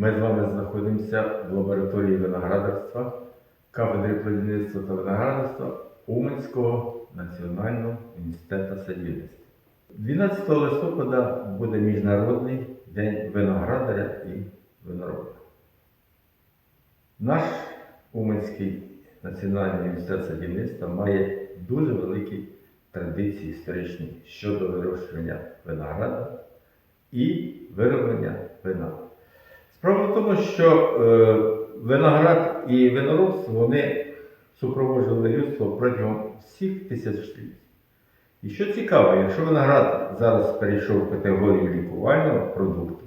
Ми з вами знаходимося в лабораторії виноградарства, кафедри плодівництва та виноградарства Уманського національного університету садівництва. 12 листопада буде Міжнародний день виноградаря і винороба. Наш Уманський національний університет садівництва має дуже великі традиції історичні щодо вирощування винограда і вироблення вина. Справа в тому, що е, виноград і виноробство вони супроводжували людство протягом всіх тисячоліть. І що цікаво, якщо виноград зараз перейшов в категорію лікувального продукту,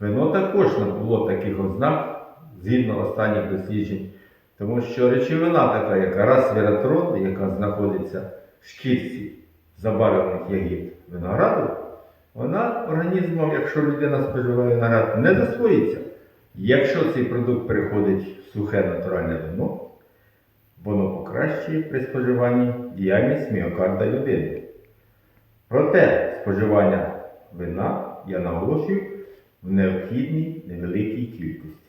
вино також не було таких ознак згідно останніх досліджень, тому що речовина така, як расвіратрон, яка знаходиться в шкірці забарвлених ягід винограду, вона організмом, якщо людина споживає виноград, не засвоїться. Якщо цей продукт переходить в сухе натуральне вино, воно покращує при споживанні діяльність міокарда людини. Проте споживання вина, я наголошую, в необхідній невеликій кількості.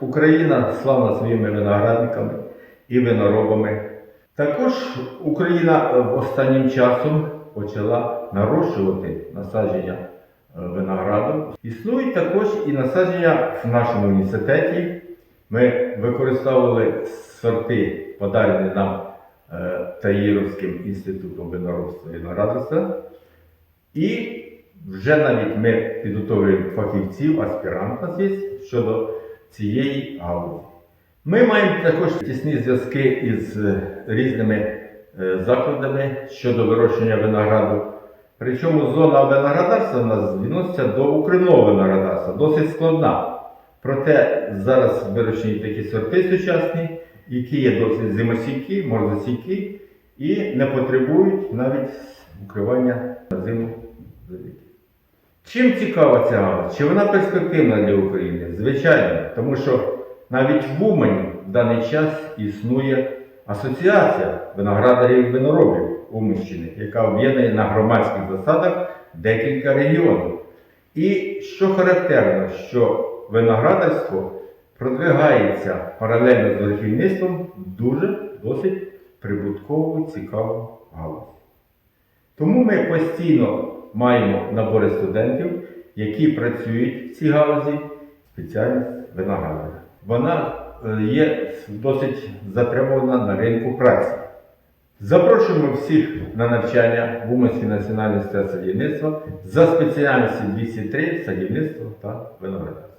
Україна славна своїми виноградниками і виноробами. Також Україна е, останнім часом почала нарощувати насадження е, винограду. Існують також і насадження в нашому університеті. Ми використовували сорти, подарені нам е, Таїровським інститутом виноробства і виноградарства. І вже навіть ми підготовлюємо фахівців, аспірант є щодо цієї галузі. Ми маємо також тісні зв'язки із е, різними закладами щодо вирощення винограду. Причому зона виноградарства у нас відноситься до укривного виноградарства, досить складна. Проте зараз вирощені такі сорти сучасні, які є досить зимостійкі, морозостійкі і не потребують навіть укривання на зиму. Чим цікава ця галузь? Чи вона перспективна для України? Звичайно, тому що навіть в Умані в даний час існує асоціація виноградарів і виноробів Уманщини, яка об'єднує на громадських засадах декілька регіонів. І що характерно, що виноградарство продвигається паралельно з верхівництвом дуже досить прибуткову, цікаву галузь. Тому ми постійно маємо набори студентів, які працюють в цій галузі, спеціальність виноградаря. Вона є досить запрямована на ринку праці. Запрошуємо всіх на навчання в Уманський національності садівництва за спеціальністю 203 садівництво та виноградарство.